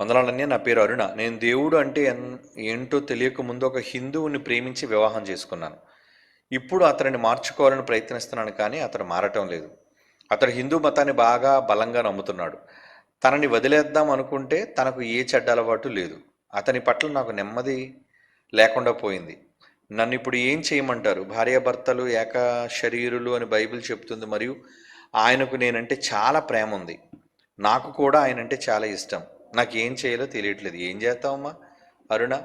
వందనాలన్నీ నా పేరు అరుణ. నేను దేవుడు అంటే ఎన్- ఏంటో తెలియక ముందు ఒక హిందువుని ప్రేమించి వివాహం చేసుకున్నాను. ఇప్పుడు అతనిని మార్చుకోవాలని ప్రయత్నిస్తున్నాను కానీ అతను మారటం లేదు. అతడు హిందూ మతాన్ని బాగా బలంగా నమ్ముతున్నాడు. తనని వదిలేద్దాం అనుకుంటే తనకు ఏ చెడ్డ అలవాటు లేదు. అతని పట్ల నాకు నెమ్మది లేకుండా పోయింది. నన్ను ఇప్పుడు ఏం చేయమంటారు? భార్యాభర్తలు ఏక శరీరులు అని బైబిల్ చెప్తుంది. మరియు ఆయనకు నేనంటే చాలా ప్రేమ ఉంది. నాకు కూడా ఆయన అంటే చాలా ఇష్టం. నాకు ఏం చేయాలో తెలియట్లేదు. ఏం చేస్తావమ్మా? అరుణ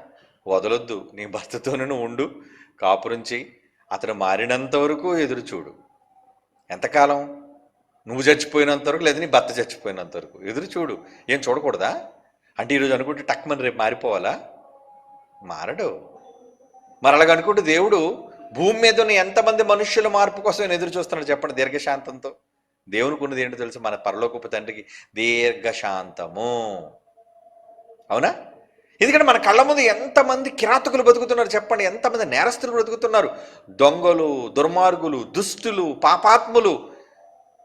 వదలొద్దు. నీ భర్తతోనూ ఉండు. కాపురం చేయి అతను మారినంత వరకు ఎదురు చూడు. ఎంతకాలం? నువ్వు చచ్చిపోయినంత వరకు లేదా నీ భర్త చచ్చిపోయినంత వరకు ఎదురు చూడు. ఏం చూడకూడదా? అంటే ఈరోజు అనుకుంటే టక్మని రేపు మారిపోవాలా? మారడు. మరి అనుకుంటే దేవుడు భూమి మీద ఉన్న ఎంతమంది మనుష్యుల మార్పు కోసం ఎదురు చూస్తున్నాడు చెప్పండి దీర్ఘశాంతంతో. దేవునికి ఉన్నది ఏంటో తెలుసు? మన పరలోకపు తండ్రికి దీర్ఘశాంతము. అవునా? ఎందుకంటే మన కళ్ళ ముందు ఎంతమంది కిరాతకులు బతుకుతున్నారు చెప్పండి. ఎంతమంది నేరస్తులు బ్రతుకుతున్నారు? దొంగలు దుర్మార్గులు దుష్టులు పాపాత్ములు.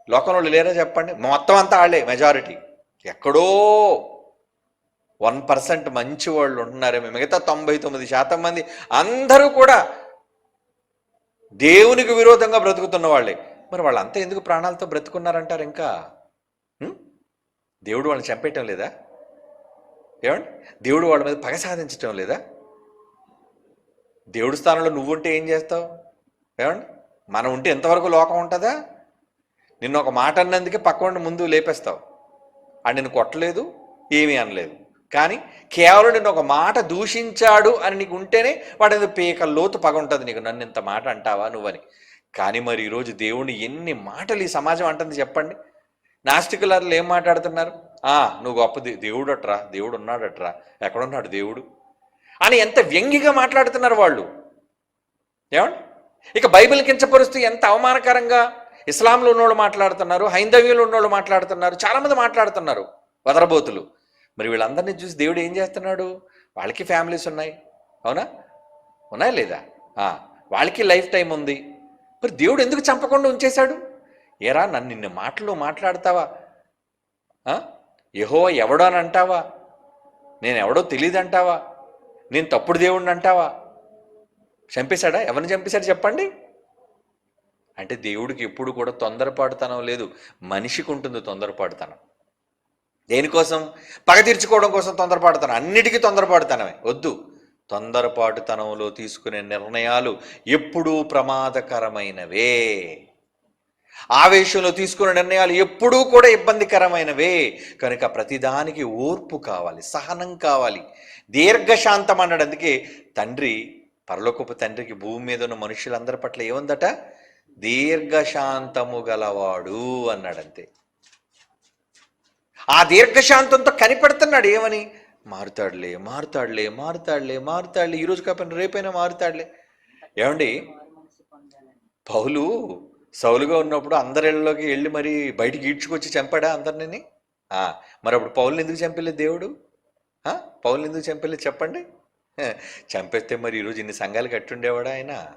లోకంలో లేరా చెప్పండి? మొత్తం అంతా వాళ్ళే మెజారిటీ ఎక్కడో వన్ పర్సెంట్ మంచి వాళ్ళు ఉంటున్నారేమో మిగతా తొంభై తొమ్మిది శాతం మంది అందరూ కూడా దేవునికి విరోధంగా బ్రతుకుతున్న వాళ్ళే. మరి వాళ్ళంతా ఎందుకు ప్రాణాలతో బ్రతుకున్నారంటారు ఇంకా? దేవుడు వాళ్ళని చంపేయటం లేదా? ఏమండి? దేవుడు వాళ్ళ మీద పగ సాధించటం లేదా? దేవుడి స్థానంలో నువ్వుంటే ఏం చేస్తావు? ఏమండి? మనం ఉంటే ఎంతవరకు లోకం ఉంటుందా? నిన్ను ఒక మాట అన్నందుకే పక్కన ముందు లేపేస్తావు. అని నేను కొట్టలేదు ఏమీ అనలేదు. కానీ కేవలం నేను ఒక మాట దూషించాడు అని నీకు ఉంటేనే వాడి ఏదో పేక లోతు పగ ఉంటుంది. నీకు నన్ను ఇంత మాట అంటావా నువ్వని. కానీ మరి ఈరోజు దేవుడిని ఎన్ని మాటలు ఈ సమాజం అంటుంది చెప్పండి? నాస్టికులర్లు ఏం మాట్లాడుతున్నారు? ఆ నువ్వు గొప్ప దేవుడు అట్రా దేవుడు ఉన్నాడట్రా ఎక్కడున్నాడు దేవుడు? అని ఎంత వ్యంగ్యంగా మాట్లాడుతున్నారు వాళ్ళు. ఏమండి? ఇక బైబిల్ కించపరుస్తూ ఎంత అవమానకరంగా ఇస్లాంలో ఉన్నోళ్ళు మాట్లాడుతున్నారు హైందవ్యంలో ఉన్నోళ్ళు మాట్లాడుతున్నారు చాలామంది మాట్లాడుతున్నారు వదరబోతులు. మరి వీళ్ళందరినీ చూసి దేవుడు ఏం చేస్తున్నాడు? వాళ్ళకి ఫ్యామిలీస్ ఉన్నాయి. అవునా? ఉన్నాయా లేదా? వాళ్ళకి లైఫ్ టైం ఉంది. మరి దేవుడు ఎందుకు చంపకుండా ఉంచేశాడు? ఏరా నన్ను నిన్ను మాటలు మాట్లాడతావా? యహో ఎవడో అని అంటావా నేను ఎవడో తెలియదు అంటావా నేను తప్పుడు దేవుడిని అంటావా చంపేశాడా? ఎవరిని చంపేశాడు చెప్పండి. అంటే దేవుడికి ఎప్పుడు కూడా తొందరపాటుతనం లేదు. మనిషికి ఉంటుంది తొందరపాటుతనం. దేనికోసం? పగ తీర్చుకోవడం కోసం తొందరపాటుతనం. అన్నిటికీ తొందరపాటుతనమే. వద్దు. తొందరపాటుతనంలో తీసుకునే నిర్ణయాలు ఎప్పుడూ ప్రమాదకరమైనవే. ఆవేశంలో తీసుకునే నిర్ణయాలు ఎప్పుడూ కూడా ఇబ్బందికరమైనవే. కనుక ప్రతిదానికి ఓర్పు కావాలి సహనం కావాలి. దీర్ఘశాంతం అన్నాడు. అందుకే తండ్రి పరలోకపు తండ్రికి భూమి మీద ఉన్న మనుషులందరి పట్ల ఏముందట? దీర్ఘశాంతము గలవాడు అన్నాడంతే. ఆ దీర్ఘశాంతంతో కనిపెడుతున్నాడు. ఏమని? మారుతాడులే మారుతాడులే మారుతాడులే మారుతాడులే. ఈరోజు కాకపోయినా రేపైనా మారుతాడులే. ఏమండి? పౌలు సౌలుగా ఉన్నప్పుడు అందరిళ్ళలోకి వెళ్ళి మరి బయటికి ఈడ్చుకొచ్చి చంపాడా అందరిని మరి అప్పుడు పౌల్ని ఎందుకు చంపలేదు దేవుడు? ఆ, పౌల్ని ఎందుకు చంపలేదు చెప్పండి. చంపేస్తే మరి ఈరోజు ఇన్ని సంఘాలు కట్టుండేవాడా ఆయన?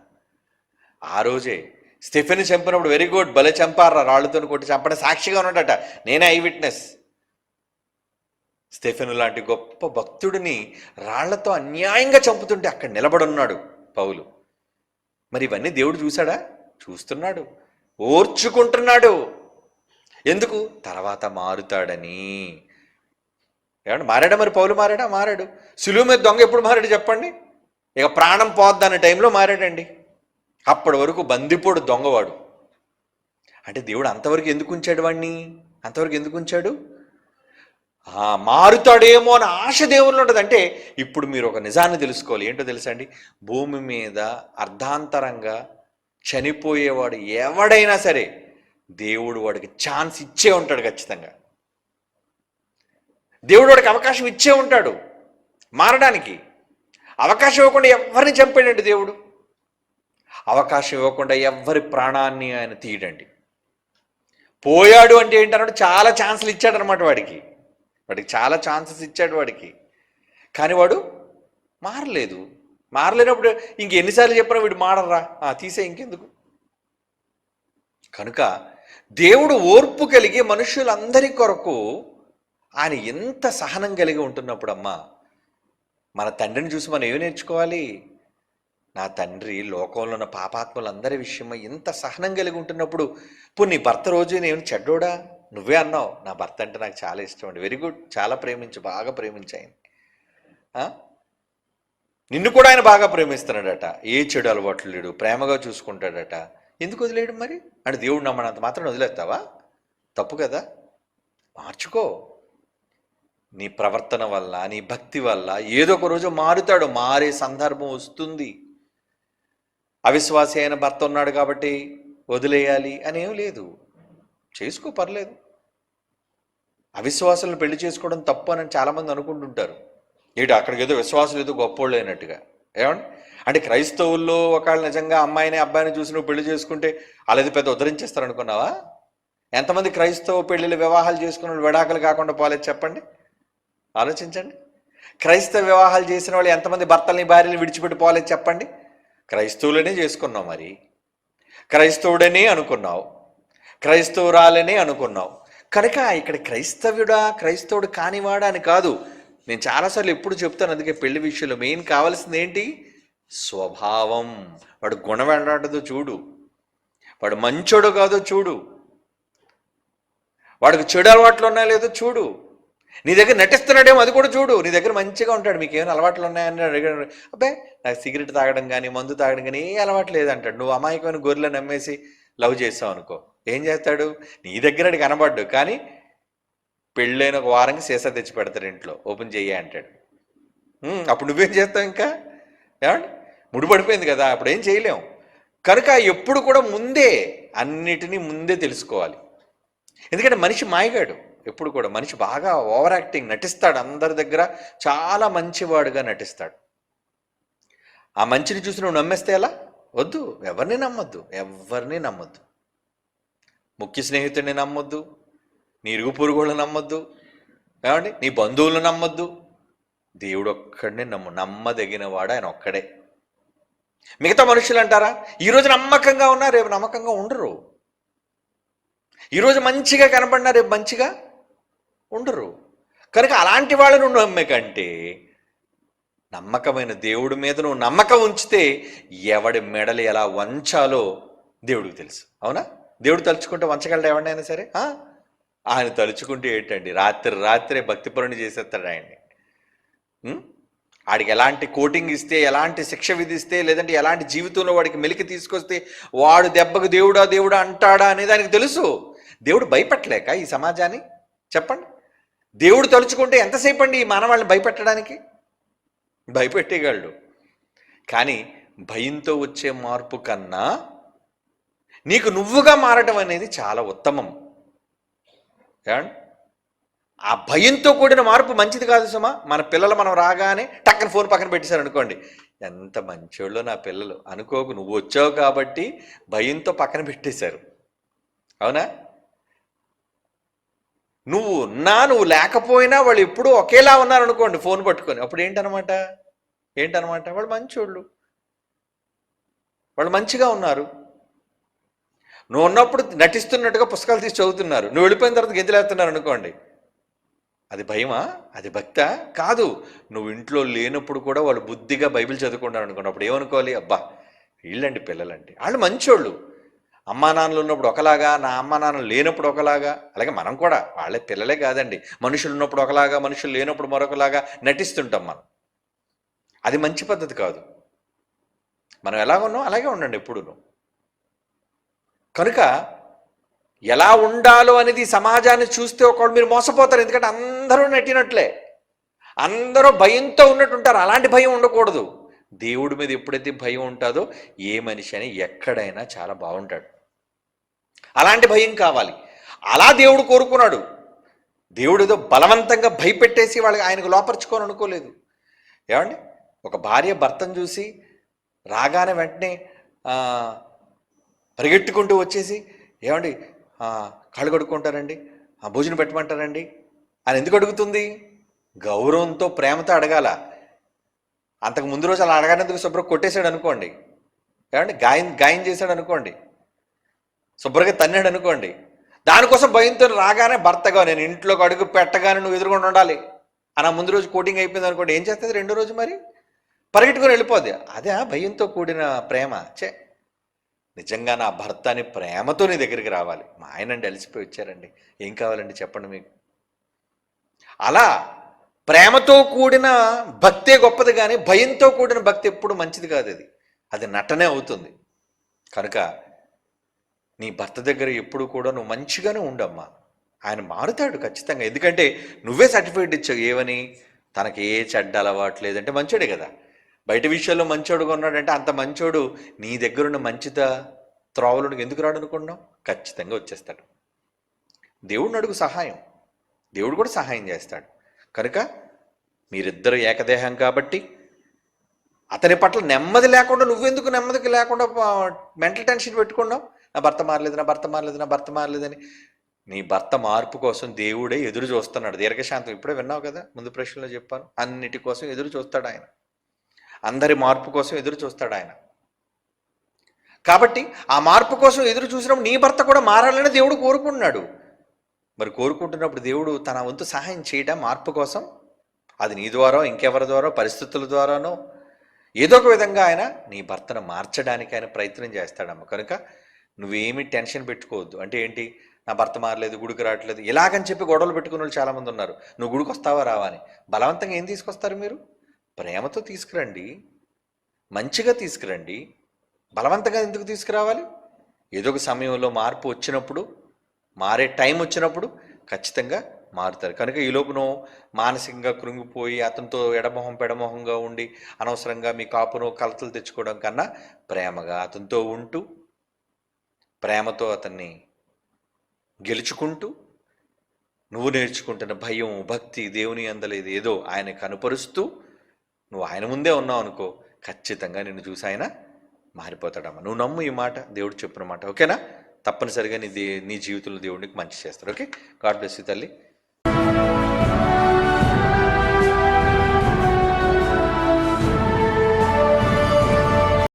ఆ రోజే స్టెఫెన్ చంపినప్పుడు వెరీ గుడ్ భలే చంపారా రాళ్ళతో కొట్టి చంపడం సాక్షిగా ఉన్నాడట. నేనే ఐ విట్నెస్. స్టెఫెను లాంటి గొప్ప భక్తుడిని రాళ్ళతో అన్యాయంగా చంపుతుంటే అక్కడ నిలబడున్నాడు పౌలు. మరి ఇవన్నీ దేవుడు చూశాడా? చూస్తున్నాడు. ఓర్చుకుంటున్నాడు. ఎందుకు? తర్వాత మారుతాడని. ఏమంటే మారాడా మరి పౌలు? మారాడా? మారాడు. సులువు మీద దొంగ ఎప్పుడు మారాడు చెప్పండి. ఇక ప్రాణం పోద్దన్న టైంలో మారాడండి. అప్పటి వరకు బందిపోడు దొంగవాడు. అంటే దేవుడు అంతవరకు ఎందుకు ఉంచాడు వాడిని అంతవరకు ఎందుకు ఉంచాడు? మారుతాడేమో అని ఆశ దేవుళ్ళు ఉంటుంది. అంటే ఇప్పుడు మీరు ఒక నిజాన్ని తెలుసుకోవాలి. ఏంటో తెలుసా అండి? భూమి మీద అర్ధాంతరంగా చనిపోయేవాడు ఎవడైనా సరే దేవుడు వాడికి ఛాన్స్ ఇచ్చే ఉంటాడు ఖచ్చితంగా. దేవుడు వాడికి అవకాశం ఇచ్చే ఉంటాడు మారడానికి. అవకాశం ఇవ్వకుండా ఎవరిని చంపాడండి దేవుడు? అవకాశం ఇవ్వకుండా ఎవరి ప్రాణాన్ని ఆయన తీయడండి. పోయాడు అంటే ఏంటన్నాడు? చాలా ఛాన్సులు ఇచ్చాడు అనమాట వాడికి. వాడికి చాలా ఛాన్సెస్ ఇచ్చాడు వాడికి. కానీ వాడు మారలేదు. మారలేనప్పుడు ఇంక ఎన్నిసార్లు చెప్పినా వీడు మాడరా ఆ, తీసే ఇంకెందుకు? కనుక దేవుడు ఓర్పు కలిగి మనుషులందరి కొరకు ఆయన ఎంత సహనం కలిగి ఉంటున్నప్పుడు అమ్మా మన తండ్రిని చూసి మనం ఏమి నేర్చుకోవాలి? నా తండ్రి లోకంలో ఉన్న పాపాత్మలందరి విషయమై ఎంత సహనం కలిగి ఉంటున్నప్పుడు ఇప్పుడు నీ భర్త రోజు నేను చెడ్డోడా? నువ్వే అన్నావు నా భర్త అంటే నాకు చాలా ఇష్టం అండి. Very good. చాలా ప్రేమించు బాగా ప్రేమించాయని. నిన్ను కూడా ఆయన బాగా ప్రేమిస్తున్నాడట. ఏ చెడు అలవాట్లు లేడు. ప్రేమగా చూసుకుంటాడట. ఎందుకు వదిలేయడం మరి? అంటే దేవుడు నమ్మనంత మాత్రం వదిలేస్తావా? తప్పు కదా. మార్చుకో. నీ ప్రవర్తన వల్ల నీ భక్తి వల్ల ఏదో ఒక రోజు మారుతాడు. మారే సందర్భం వస్తుంది. అవిశ్వాసి అయిన భర్త ఉన్నాడు కాబట్టి వదిలేయాలి అని ఏం లేదు. చేసుకో పర్లేదు. అవిశ్వాసులను పెళ్ళి చేసుకోవడం తప్పు అని చాలామంది అనుకుంటుంటారు. ఏడు అక్కడికి ఏదో విశ్వాసులు ఏదో గొప్పోళ్ళు అయినట్టుగా. ఏమండి? అంటే క్రైస్తవుల్లో ఒకళ్ళు నిజంగా అమ్మాయిని అబ్బాయిని చూసి నువ్వు పెళ్ళి చేసుకుంటే వాళ్ళది పెద్ద ఉద్ధరించేస్తారు అనుకున్నావా ఎంతమంది క్రైస్తవ పెళ్ళిళ్ళు వివాహాలు చేసుకున్న వాళ్ళు విడాకులు కాకుండా పోలేదు చెప్పండి. ఆలోచించండి. క్రైస్తవ వివాహాలు చేసిన వాళ్ళు ఎంతమంది భర్తల్ని భార్యలు విడిచిపెట్టి పోలేదు చెప్పండి. క్రైస్తవులనే చేసుకున్నావు మరి. క్రైస్తవుడనే అనుకున్నావు. క్రైస్తవురాలనే అనుకున్నావు. కనుక ఇక్కడ క్రైస్తవుడా క్రైస్తవుడు కానివాడా అని కాదు. నేను చాలాసార్లు ఎప్పుడు చెప్తాను అందుకే పెళ్ళి విషయంలో మెయిన్ కావాల్సింది ఏంటి? స్వభావం. వాడు గుణం ఎలాంటిదో చూడు. వాడు మంచోడు కాదో చూడు. వాడికి చెడు అలవాట్లు ఉన్నాయో లేదో చూడు. నీ దగ్గర నటిస్తున్నాడేమో అది కూడా చూడు. నీ దగ్గర మంచిగా ఉంటాడు మీకు ఏమైనా అలవాట్లు ఉన్నాయని అడిగాడు. అబ్బే నాకు సిగరెట్ తాగడం కానీ మందు తాగడం కానీ ఏ అలవాటు లేదంటాడు. నువ్వు అమాయకమైన గొర్రెలు నమ్మేసి లవ్ చేసావు అనుకో ఏం చేస్తాడు? నీ దగ్గర వాడికి కనబడ్డు. కానీ పెళ్ళైన ఒక వారంకి సీసా తెచ్చి పెడతాడు ఇంట్లో. ఓపెన్ చెయ్యి అంటాడు. అప్పుడు నువ్వేం చేస్తావు ఇంకా? ఏమండి? ముడిపడిపోయింది కదా అప్పుడు ఏం చేయలేం. కనుక ఎప్పుడు కూడా ముందే అన్నిటినీ ముందే తెలుసుకోవాలి. ఎందుకంటే మనిషి మాయగాడు ఎప్పుడు కూడా. మనిషి బాగా ఓవర్ యాక్టింగ్ నటిస్తాడు అందరి దగ్గర. చాలా మంచివాడుగా నటిస్తాడు. ఆ మంచిని చూసి నువ్వు నమ్మేస్తే ఎలా? వద్దు ఎవరిని నమ్మొద్దు ఎవరిని నమ్మొద్దు. ముఖ్య స్నేహితుడిని నమ్మొద్దు నీ ఇరుగు పొరుగుళ్ళు నమ్మొద్దు. ఏమండి? నీ బంధువులను నమ్మొద్దు. దేవుడు ఒక్కడిని నమ్ము నమ్మదగిన వాడు ఆయన ఒక్కడే. మిగతా మనుషులు అంటారా? ఈరోజు నమ్మకంగా ఉన్నా రేపు నమ్మకంగా ఉండరు. ఈరోజు మంచిగా కనపడినా రేపు మంచిగా ఉండరు. కనుక అలాంటి వాళ్ళను నమ్మే కంటే నమ్మకమైన దేవుడి మీద నువ్వు నమ్మకం ఉంచితే ఎవడి మెడలు ఎలా వంచాలో దేవుడికి తెలుసు. అవునా? దేవుడు తలుచుకుంటే వంచగలడు ఎవరినైనా సరే? ఆయన తలుచుకుంటే ఏంటండి? రాత్రి రాత్రే భక్తిపరుణి చేసేస్తాడు ఆయన్ని. వాడికి ఆడికి ఎలాంటి కోటింగ్ ఇస్తే ఎలాంటి శిక్ష విధిస్తే లేదంటే ఎలాంటి జీవితంలో వాడికి మెలికి తీసుకొస్తే వాడు దెబ్బకు దేవుడా దేవుడా అంటాడా అనేది ఆయనకు తెలుసు. దేవుడు భయపెట్టలేక ఈ సమాజాన్ని? చెప్పండి. దేవుడు తలుచుకుంటే ఎంతసేపు అండి ఈ మానవాళ్ళని భయపెట్టడానికి? భయపెట్టేయగలడు కానీ భయంతో వచ్చే మార్పు కన్నా నీకు నువ్వుగా మారటం అనేది చాలా ఉత్తమం. ఏమండి? ఆ భయంతో కూడిన మార్పు మంచిది కాదు సుమా. మన పిల్లలు మనం రాగానే టక్కన ఫోన్ పక్కన పెట్టేశారు అనుకోండి. ఎంత మంచోళ్ళు నా పిల్లలు. అనుకోకు నువ్వు వచ్చావు కాబట్టి భయంతో పక్కన పెట్టేశారు. అవునా? నువ్వు ఉన్నా నువ్వు లేకపోయినా వాళ్ళు ఎప్పుడూ ఒకేలా ఉన్నారు అనుకోండి ఫోన్ పట్టుకొని. అప్పుడు ఏంటనమాట? ఏంటనమాట? వాళ్ళు మంచోళ్ళు. వాళ్ళు మంచిగా ఉన్నారు. నువ్వు ఉన్నప్పుడు నటిస్తున్నట్టుగా పుస్తకాలు తీసి చదువుతున్నారు. నువ్వు వెళ్ళిపోయిన తర్వాత గెంతులేస్తున్నారు అనుకోండి. అది భయమా? అది భక్త? కాదు. నువ్వు ఇంట్లో లేనప్పుడు కూడా వాళ్ళు బుద్ధిగా బైబిల్ చదువుకుంటారు అనుకోండి. అప్పుడు ఏమనుకోవాలి? అబ్బా వీళ్ళండి పిల్లలండి వాళ్ళు మంచోళ్ళు. అమ్మా నాన్నలు ఉన్నప్పుడు ఒకలాగా నా అమ్మా నాన్న లేనప్పుడు ఒకలాగా. అలాగే మనం కూడా వాళ్ళే పిల్లలే కాదండి. మనుషులు ఉన్నప్పుడు ఒకలాగా మనుషులు లేనప్పుడు మరొకలాగా నటిస్తుంటాం మనం. అది మంచి పద్ధతి కాదు. మనం ఎలా ఉన్నాం అలాగే ఉండండి ఎప్పుడును. కనుక ఎలా ఉండాలో అనేది సమాజాన్ని చూస్తే ఒకళ్ళు మీరు మోసపోతారు. ఎందుకంటే అందరూ నెట్టినట్లే. అందరూ భయంతో ఉన్నట్టు ఉంటారు అలాంటి భయం ఉండకూడదు. దేవుడి మీద ఎప్పుడైతే భయం ఉంటుందో ఏ మనిషి అని ఎక్కడైనా చాలా బాగుంటాడు. అలాంటి భయం కావాలి. అలా దేవుడు కోరుకున్నాడు. దేవుడు ఏదో బలవంతంగా భయపెట్టేసి వాళ్ళకి ఆయనకు లోపరుచుకొని అనుకోలేదు. ఏమండి? ఒక భార్య భర్తను చూసి రాగానే వెంటనే పరిగెట్టుకుంటూ వచ్చేసి ఏమండి? కాళ్ళు కడుక్కుంటారండి? ఆ, భోజనం పెట్టమంటారండి? అని ఎందుకు అడుగుతుంది? గౌరవంతో ప్రేమతో అడగాల. అంతకు ముందు రోజు అలా అడగనందుకు శుభ్ర కొట్టేశాడు అనుకోండి. ఏమండి? గాయం గాయం చేశాడు అనుకోండి. శుభ్రంగా తన్నాడు అనుకోండి. దానికోసం భయంతో రాగానే భర్తగా నేను ఇంట్లోకి అడుగు పెట్టగానే నువ్వు ఎదురుకుండా ఉండాలి. అన్న ముందు రోజు కోటింగ్ అయిపోయింది అనుకోండి. ఏం చేస్తుంది రెండో రోజు మరి? పరిగెట్టుకొని వెళ్ళిపోద్ది. అదే భయంతో కూడిన ప్రేమ. చే నిజంగా నా భర్త అని ప్రేమతో నీ దగ్గరికి రావాలి. మా ఆయనండి అలసిపోయి వచ్చారండి. ఏం కావాలండి చెప్పండి మీకు. అలా ప్రేమతో కూడిన భక్తే గొప్పది కానీ భయంతో కూడిన భక్తి ఎప్పుడు మంచిది కాదు అది అది నటనే అవుతుంది. కనుక నీ భర్త దగ్గర ఎప్పుడు కూడా నువ్వు మంచిగానే ఉండమ్మా. ఆయన మారుతాడు ఖచ్చితంగా. ఎందుకంటే నువ్వే సర్టిఫికేట్ ఇచ్చావు. ఏమని? తనకి ఏ చెడ్డ అలవాటు లేదంటే మంచోడే కదా. బయట విషయాల్లో మంచోడుగా ఉన్నాడంటే అంత మంచోడు నీ దగ్గరున్న మంచిత త్రోవలుడికి ఎందుకు రాడనుకున్నావు ఖచ్చితంగా వచ్చేస్తాడు. దేవుడిని అడుగు సహాయం. దేవుడు కూడా సహాయం చేస్తాడు. కనుక మీరిద్దరు ఏకదేహం కాబట్టి అతని పట్ల నెమ్మది లేకుండా నువ్వెందుకు నెమ్మదికి లేకుండా మెంటల్ టెన్షన్ పెట్టుకున్నావు? నా భర్త మారలేదు నా భర్త మారలేదు నా భర్త మారలేదని. నీ భర్త మార్పు కోసం దేవుడే ఎదురు చూస్తున్నాడు. దీర్ఘశాంతం. ఇప్పుడే విన్నావు కదా? ముందు ప్రశ్నలో చెప్పాను. అన్నిటి కోసం ఎదురు చూస్తాడు ఆయన. అందరి మార్పు కోసం ఎదురు చూస్తాడు ఆయన. కాబట్టి ఆ మార్పు కోసం ఎదురు చూసినప్పుడు నీ భర్త కూడా మారాలని దేవుడు కోరుకుంటున్నాడు. మరి కోరుకుంటున్నప్పుడు దేవుడు తన వంతు సహాయం చేయడం మార్పు కోసం? అది నీ ద్వారా ఇంకెవరి ద్వారా పరిస్థితుల ద్వారానో? ఏదో ఒక విధంగా ఆయన నీ భర్తను మార్చడానికి ఆయన ప్రయత్నం చేస్తాడమ్మ. కనుక నువ్వేమీ టెన్షన్ పెట్టుకోవద్దు. అంటే ఏంటి? నా భర్త మారలేదు గుడికి రావట్లేదు. ఇలాగని చెప్పి గొడవలు పెట్టుకున్న వాళ్ళు చాలామంది ఉన్నారు. నువ్వు గుడికి వస్తావా రావా అని. బలవంతంగా ఏం తీసుకొస్తారు మీరు? ప్రేమతో తీసుకురండి మంచిగా తీసుకురండి. బలవంతంగా ఎందుకు తీసుకురావాలి? ఏదో ఒక సమయంలో మార్పు వచ్చినప్పుడు మారే టైం వచ్చినప్పుడు ఖచ్చితంగా మారుతారు. కనుక ఈ లోపును మానసికంగా కృంగిపోయి అతనితో ఎడమొహం పెడమొహంగా ఉండి అనవసరంగా మీ కాపును కలతలు తెచ్చుకోవడం కన్నా ప్రేమగా అతనితో ఉంటూ ప్రేమతో అతన్ని గెలుచుకుంటూ నువ్వు నేర్చుకుంటున్న భయం భక్తి దేవుని అందలేదు ఏదో ఆయన కనుపరుస్తూ నువ్వు ఆయన ముందే ఉన్నావు అనుకో ఖచ్చితంగా నిన్ను చూసి ఆయన మారిపోతాడమ్మా. నువ్వు నమ్ము ఈ మాట దేవుడు చెప్పిన మాట. ఓకేనా? తప్పనిసరిగా నీ దే నీ జీవితంలో దేవుడికి మంచి చేస్తాడు. ఓకే? గాడ్ బ్లెస్ యూ తల్లి.